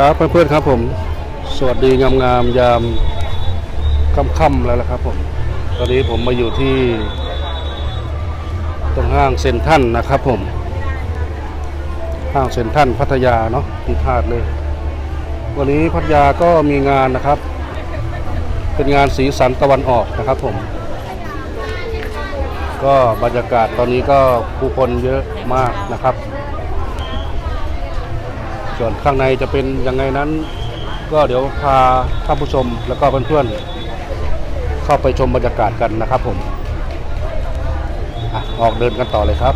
ครับเพื่อนๆครับผม สวัสดีงามๆยามค่ำๆแล้วละครับผมตอนนี้ผมมาอยู่ที่ ตรงห้างเซ็นทรัลนะครับผม ห้างเซ็นทรัลพัทยาเนาะที่พาดเลย วันนี้พัทยาก็มีงานนะครับ เป็นงานสีสันตะวันออกนะครับผม ก็บรรยากาศตอนนี้ก็ผู้คนเยอะมากนะครับ ส่วนข้างในจะเป็นยังไงนั้น ก็เดี๋ยวพาท่านผู้ชมแล้วก็เพื่อนๆเข้าไปชมบรรยากาศกันนะครับผมอออกเดินกันต่อเลยครับ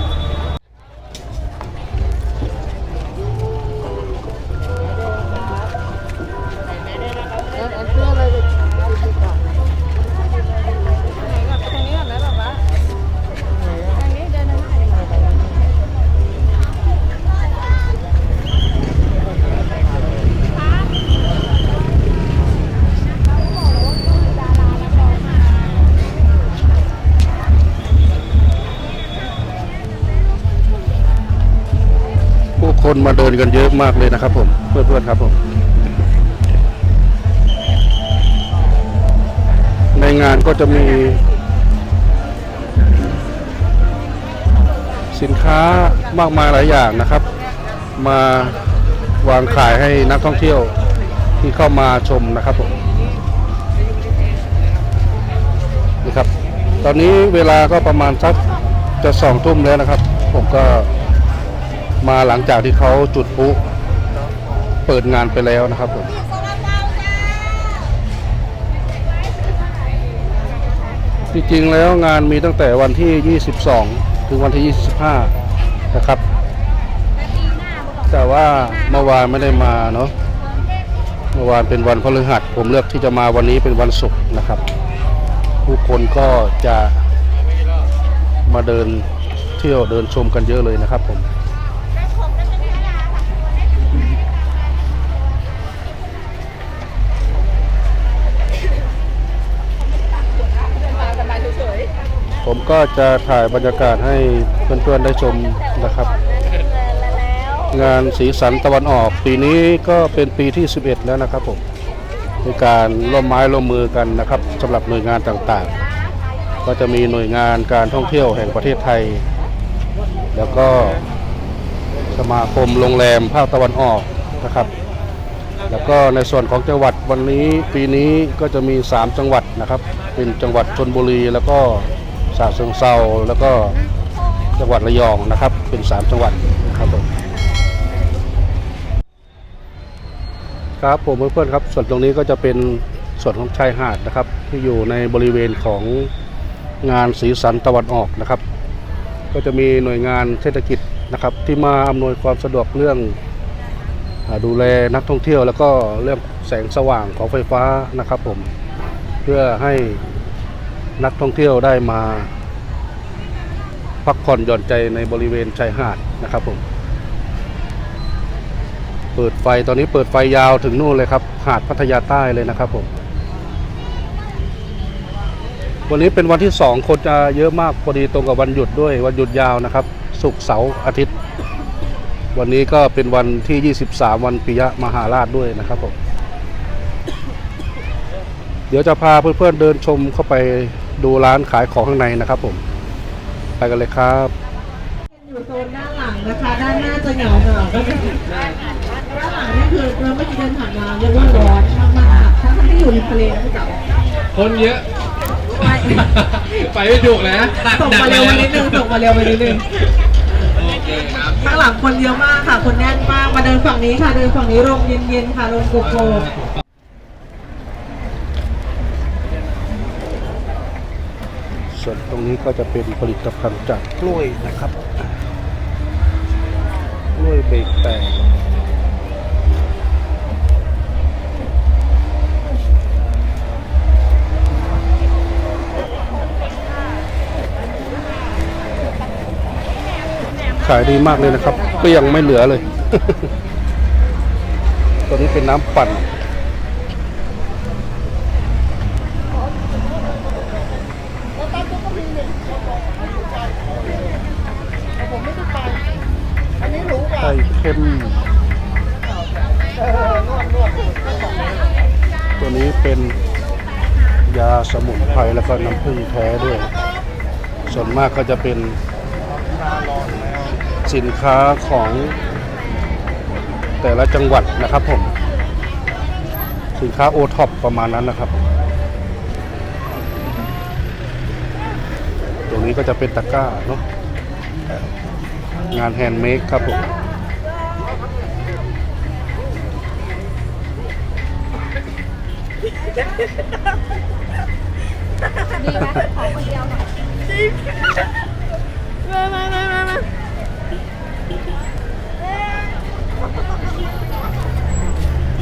มาเดินกันเยอะมากเลยนะครับผมเพื่อนๆครับผม ในงานก็จะมี สินค้ามากมายหลายอย่างนะครับ มาวางขายให้นักท่องเที่ยวที่เข้ามาชมนะครับผมนี่ครับ ตอนนี้เวลาก็ประมาณสักจะสองทุ่มแล้วนะครับ ผมก็ มาหลังจากที่เขาจุดพลุเปิดงานไปแล้วนะครับผมจริงๆแล้วงานมีตั้งแต่วันที่ 22 ถึงวันที่ 25 นะครับ แต่ว่าเมื่อวานไม่ได้มาเนาะเมื่อวานเป็นวันพฤหัสผมเลือกที่จะมาวันนี้เป็นวันศุกร์นะครับ ผู้คนก็จะมาเดินเที่ยวเดินชมกันเยอะเลยนะครับผม ผมก็จะถ่ายบรรยากาศให้เพื่อนๆได้ชมนะครับ งานสีสันตะวันออกปีนี้ก็เป็นปีที่ 11 แล้วนะครับผมในการร่วมไม้ร่วมมือกันนะครับสำหรับหน่วยงานต่างๆ ก็จะมีหน่วยงานการท่องเที่ยวแห่งประเทศไทย แล้วก็สมาคมโรงแรมภาคตะวันออกนะครับ แล้วก็ในส่วนของจังหวัดวันนี้ปีนี้ก็จะมี 3 จังหวัดนะครับ เป็นจังหวัดชนบุรีแล้วก็ สระเชิงเซาแล้วก็จังหวัดระยองนะครับ เป็น 3 จังหวัดนะครับผมครับผมเพื่อนๆครับ ส่วนตรงนี้ก็จะเป็นส่วนของชายหาดนะครับ ที่อยู่ในบริเวณของงานสีสันตะวันออกนะครับ ก็จะมีหน่วยงานเศรษฐกิจนะครับ ที่มาอำนวยความสะดวกเรื่องดูแลนักท่องเที่ยว แล้วก็เรื่องแสงสว่างของไฟฟ้านะครับผมเพื่อให้ นักท่องเที่ยวได้มาพักผ่อนหย่อนใจในบริเวณชายหาดนะครับผม เปิดไฟตอนนี้เปิดไฟยาวถึงนู่นเลยครับ หาดพัทยาใต้เลยนะครับผม วันนี้เป็นวันที่สองคนจะเยอะมากพอดีตรงกับวันหยุดด้วยวันหยุดยาวนะครับศุกร์เสาร์อาทิตย์ วันนี้ก็เป็นวันที่ 23 วันปิยะมหาราชด้วยนะครับผม เดี๋ยวจะพาเพื่อนๆเดินชมเข้าไป ดูร้านขายของข้างในนะครับผม ไปกันเลยครับ อยู่โซนด้านหลังนะคะ ด้านหน้าจะเหงาเหงาๆก็จะด้านหลังนี่คือเราไม่อกี้เดินผ่านมาเรียกว่าร้อนมากๆทั้งที่อยู่ริมทะเลนะพี่เต๋าคนเยอะ ไปไปไม่ถูกเลยนะส่งมาเร็วมานิดนึงส่งมาเร็วมานิดนึงโอเคครับข้างหลังคนเยอะมากค่ะ คนแน่นมาก มาเดินฝั่งนี้ค่ะ เดินฝั่งนี้ลมเย็นๆค่ะลมโกโก้ ส่วนตรงนี้ก็จะเป็นผลิตภัณฑ์จากกล้วยนะครับกล้วยเบรกแตกขายดีมากเลยนะครับ ก็ยังไม่เหลือเลย ตัวนี้เป็นน้ำปั่น ไข่เค็ม ตัวนี้เป็นยาสมุนไพรแล้วก็น้ำผึ้งแท้ด้วย ส่วนมากก็จะเป็นสินค้าของแต่ละจังหวัดนะครับผม สินค้าโอท็อปประมาณนั้นนะครับ ตรงนี้ก็จะเป็นตะกร้าเนาะงานแฮนด์เมดครับผม ดีไหมขอคนเดีย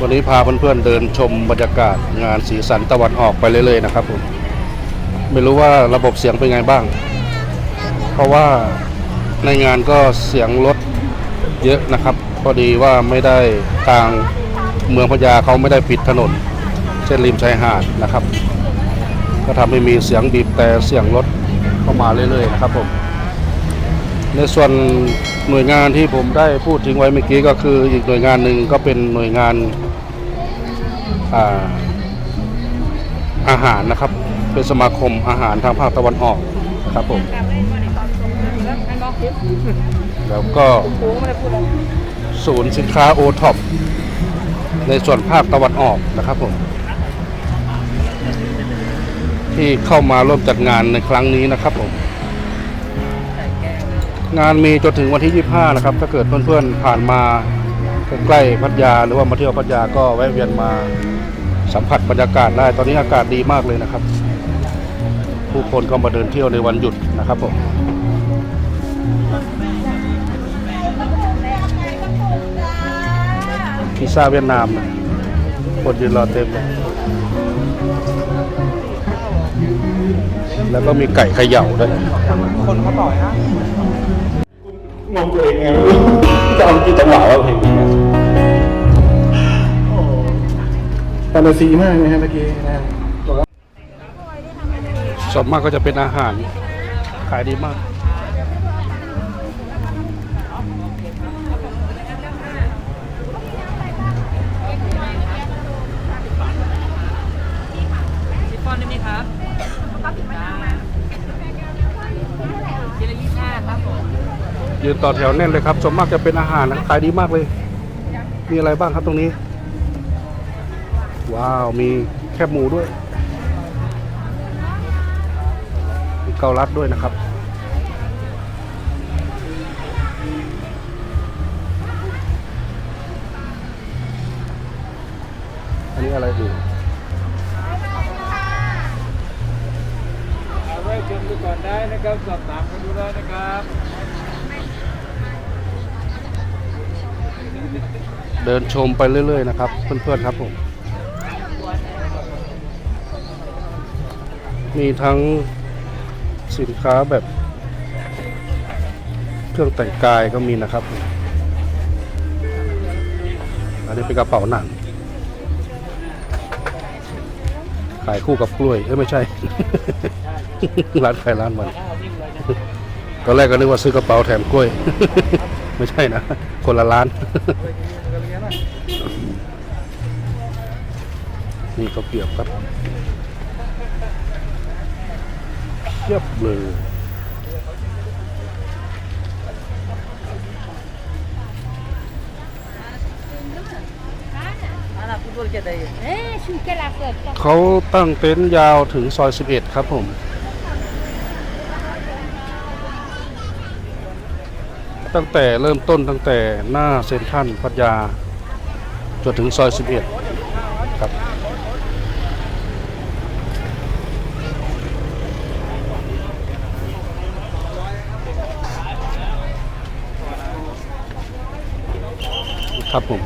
วันนี้พาเพื่อนๆเดินชมบรรยากาศงานสีสันตะวันออกไปเรื่อยๆนะครับผม ไม่รู้ว่าระบบเสียงเป็นไงบ้าง เพราะว่าในงานก็เสียงรถเยอะนะครับ พอดีว่าไม่ได้ทางเมืองพญาเขาไม่ได้ปิดถนน เส้นริมชายหาดนะครับ ก็ทำให้มีเสียงบีบแต่เสียงรถเข้ามาเรื่อยๆนะครับผมในส่วนหน่วยงานที่ผมได้พูดทิ้งไว้เมื่อกี้ก็คืออีกหน่วยงานหนึ่งก็เป็นหน่วยงานอาอาหารนะครับ เป็นสมาคมอาหารทางภาคตะวันออกนะครับผมแล้วก็ศูนย์สินค้าโอท็อปในส่วนภาคตะวันออกนะครับผม ที่เข้ามาร่วมจัดงานในครั้งนี้นะครับผมงานมีจนถึงวันที่ 25 นะครับ ถ้าเกิดเพื่อนๆผ่านมาใกล้พัทยาหรือว่ามาเที่ยวพัทยาก็แวะเวียนมาสัมผัสบรรยากาศได้ ตอนนี้อากาศดีมากเลยนะครับ ผู้คนก็มาเดินเที่ยวในวันหยุดนะครับผมพิซซ่าเวียดนามนะคนยืนรอเต็มเลย แล้วก็มีไก่เขย่าด้วยงงตัวเองไงไม่รู้จะเอากี่จังหวะว่าเพลงนี้เนี่ยโอ้แฟนตาซีมากนะฮะเมื่อกี้นะส่วนมากก็จะเป็นอาหารขายดีมาก ยืนต่อแถวแน่นเลยครับส่วนมากจะเป็นอาหารนะขายดีมากเลย มีอะไรบ้างครับตรงนี้ ว้าวมีแคบหมูด้วย มีเกาลัดด้วยนะครับอันนี้อะไรอยู่เอาไว้ชมดูก่อนได้นะครับสอบถามกันดูได้นะครับ เดินชมไปเรื่อย ๆ นะครับ เพื่อน ๆ ครับผม มีทั้งสินค้าแบบ เครื่องแต่งกายก็มีนะครับ อันนี้เป็นกระเป๋าหนัง ขายคู่กับกล้วย เอ้ย ไม่ใช่ ร้านขายร้านมันตอนแรกก็นึกว่าซื้อกระเป๋าแถมกล้วย ไม่ใช่นะ คนละร้าน นี่ก็เปรียบครับเทียบเลยเขาตั้งเต็นท์ยาวถึงซอย 11 ครับผมตั้งแต่เริ่มต้นตั้งแต่หน้าเซ็นทรัลพัทยาจนถึงซอย 11 ครับผม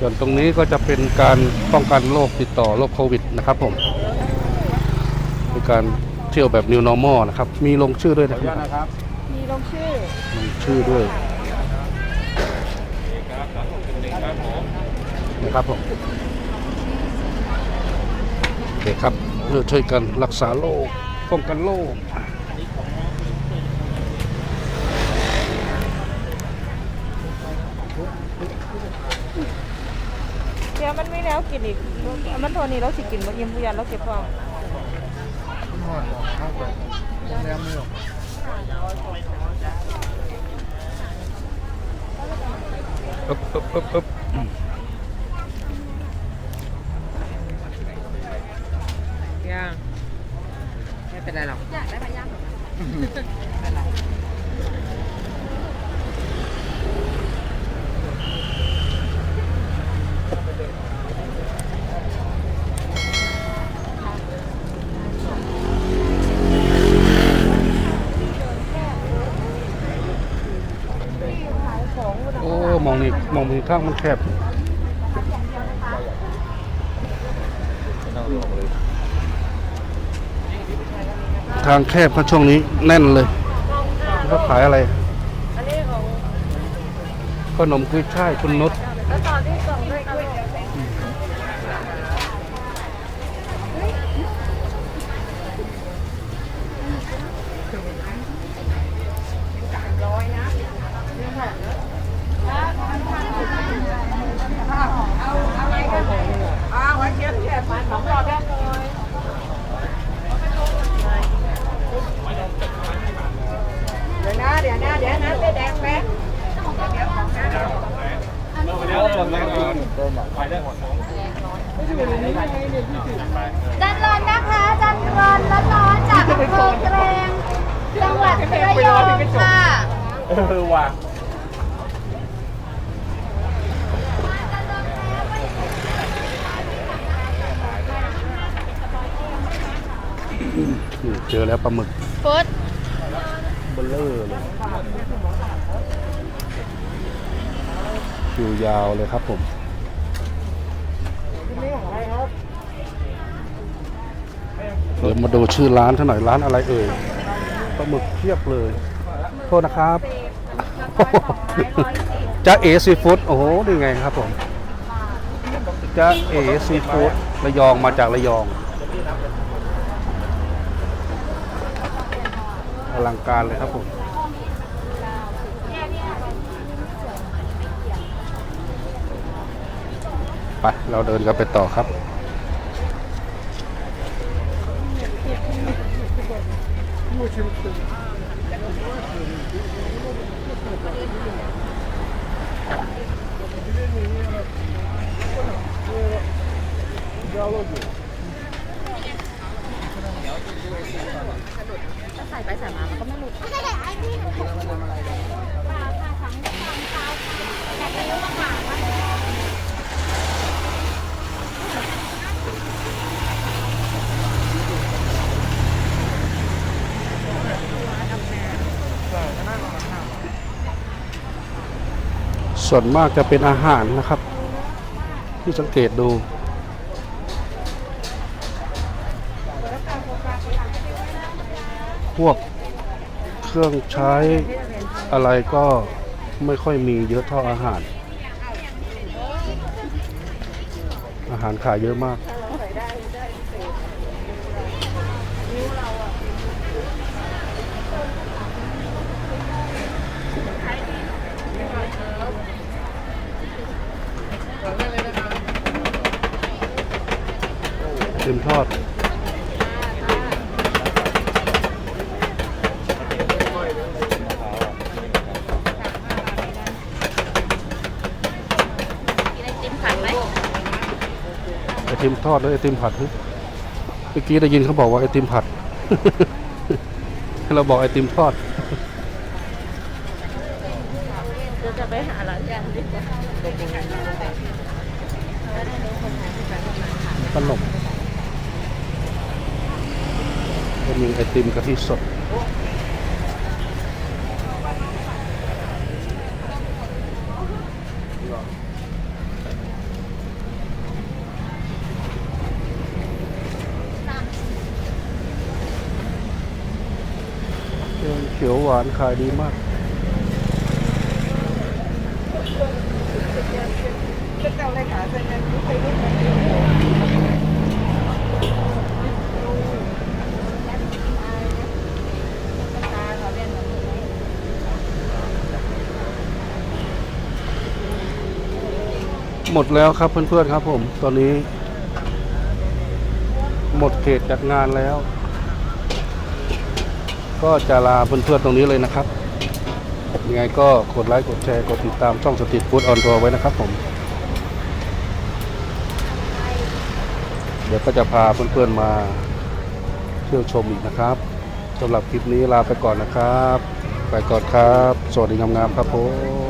ส่วนตรงนี้ก็จะเป็นการป้องกันโรคติดต่อโรคโควิดนะครับผมเป็นการเที่ยวแบบ New Normal นะครับ มีลงชื่อด้วยนะครับนะครับมีลงชื่อ ลงชื่อด้วยนะครับผมโอเคครับ เพื่อช่วยกันรักษาโรคป้องกันโรคเดี๋ยวมันไม่แล้วกินอีก มันโทนี้เราสิกินบ่อิ่มผู้ยันเราเก็บท้องอึ๊บอึ๊บอึ๊บอึ๊บ ย่างไม่ เป็นไรหรอกอยากได้ปลายางโอ้มองนี่มองมือข้างมันแคบ ทางแคบครับช่วงนี้แน่นเลยเขาขายอะไรอันนี้ของขนมกุ้ยช่ายคุณนุช จันร้อนนะคะจันร้อนร้อนๆจากอำเภอแกลงจังหวัดระยองค่ะเออว่ะนี่เจอแล้วปลาหมึกฟุตเบลเลอร์เลยคิวยาวเลยครับผม ดี๋ยวมาดูชื่อร้านเท่าหน่อยร้านอะไรเอ่ยปลาหมึกเพียบเลย โทษนะครับจ้าเอซีฟู้ดโอ้โหนี่ไงครับผมจ้าเอซีฟู้ดระยองมาจากระยองอลังการเลยครับผมไปเราเดินกันไปต่อครับ ใส่ไปใส่มามันก็ไม่หลุด ส่วนมากจะเป็นอาหารนะครับ ที่สังเกตดู พวกเครื่องใช้อะไรก็ไม่ค่อยมีเยอะเท่าอาหาร อาหารขายเยอะมาก เต็มทอดไอติมผัดไหมไอติมทอดหรือไอติมผัดเฮ้ยเมื่อกี้ได้ยินเขาบอกว่าไอติมผัด เราบอกไอติมทอดเราจะไปหาร้านยันดีกว่าขนม ก็มีไอติมกะทิสดเครื่องเขียวหวานขายดีมาก หมดแล้วครับเพื่อนๆครับผม ตอนนี้ หมดเขตจัดงานแล้ว ก็จะลาเพื่อนๆตรงนี้เลยนะครับยังไงก็กดไลค์กดแชร์กดติดตามช่องสตรีทฟู้ดออนทัวร์ไว้นะครับผม เดี๋ยวก็จะพาเพื่อนๆมาเที่ยวชมอีกนะครับสำหรับคลิปนี้ลาไปก่อนนะครับ ไปก่อนครับ สวัสดีงามๆครับผม